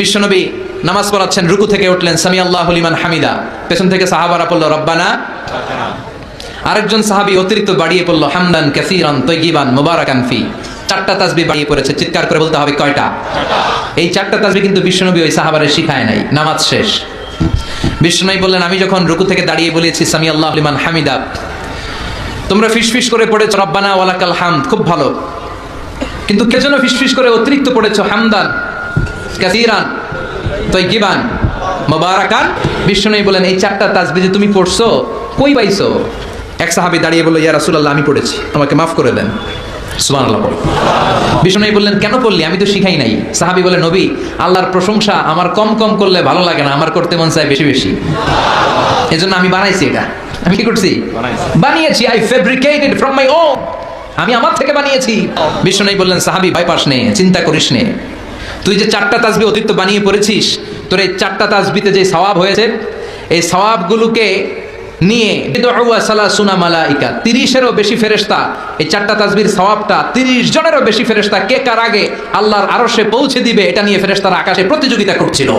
বিশ্বনবী নামাজ পড়াচ্ছেন, রুকু থেকে উঠলেন সামি আল্লাহ লিমান হামিদা। পেছন থেকে সাহাবারা পড়ল, রব্বানা আরেকজন সাহাবি অতিরিক্ত বাড়িয়ে পড়ল, হামদান কাসিরান তৈগিবান মুবারাকান ফি। চারটা তাসবি বাড়িয়ে পড়েছে, চিৎকার করে বলতে হবে কয়টা? এই চারটা তাসবি কিন্তু বিশ্বনবী ওই সাহাবারে শিখায় নাই, নামাজ শেষ। বিশ্বনবী বললেন, আমি যখন রুকু থেকে দাঁড়িয়ে বলেছি সামি আল্লাহ লিমান হামিদা, তোমরা ফিসফিস করে পড়েছ, রব্বানা ওয়ালাকাল হামদ, খুব ভালো। কিন্তু কে যেন ফিসফিস করে অতিরিক্ত পড়েছ, হামদান কাসিরান তৈগিবান মোবারাকান। বিষ্ণু বলেন এই চারটা তাসবি যে তুমি পড়ছো কই পাইছো? এক সাহাবি দাঁড়িয়ে বলল ইয়া রাসূলুল্লাহ আমি পড়েছি আমাকে মাফ করে দেন। পড়ো। বিষ্ণু বললেন কেন পড়লি? আমি তো শিখাই নাই। সাহাবি বলে নবী আল্লাহর প্রশংসা আমার কম কম করলে ভালো লাগে না আমার করতে মন চায় বেশি বেশি। এজন্য আমি বানাইছি এটা। আমি কি করছি? বানিয়েছি। I fabricated from my own আমি আমার থেকে বানিয়েছি। বিষ্ণু বললেন সাহাবি ভয় পাস নে চিন্তা করিস নে। তুই যে চারটা তাজবি অতিরিক্ত বানিয়ে পড়েছিস, তোর এই চারটা তাজবিতে যে সওয়াব হয়েছে, এই সওয়াবগুলোকে নিয়ে তিরিশেরও বেশি এই চারটা তিরিশ জনেরও বেশি কে কার আগে আল্লাহর আরশে পৌঁছে দিবে এটা নিয়ে ফেরেস্তারা আকাশে প্রতিযোগিতা করছিল।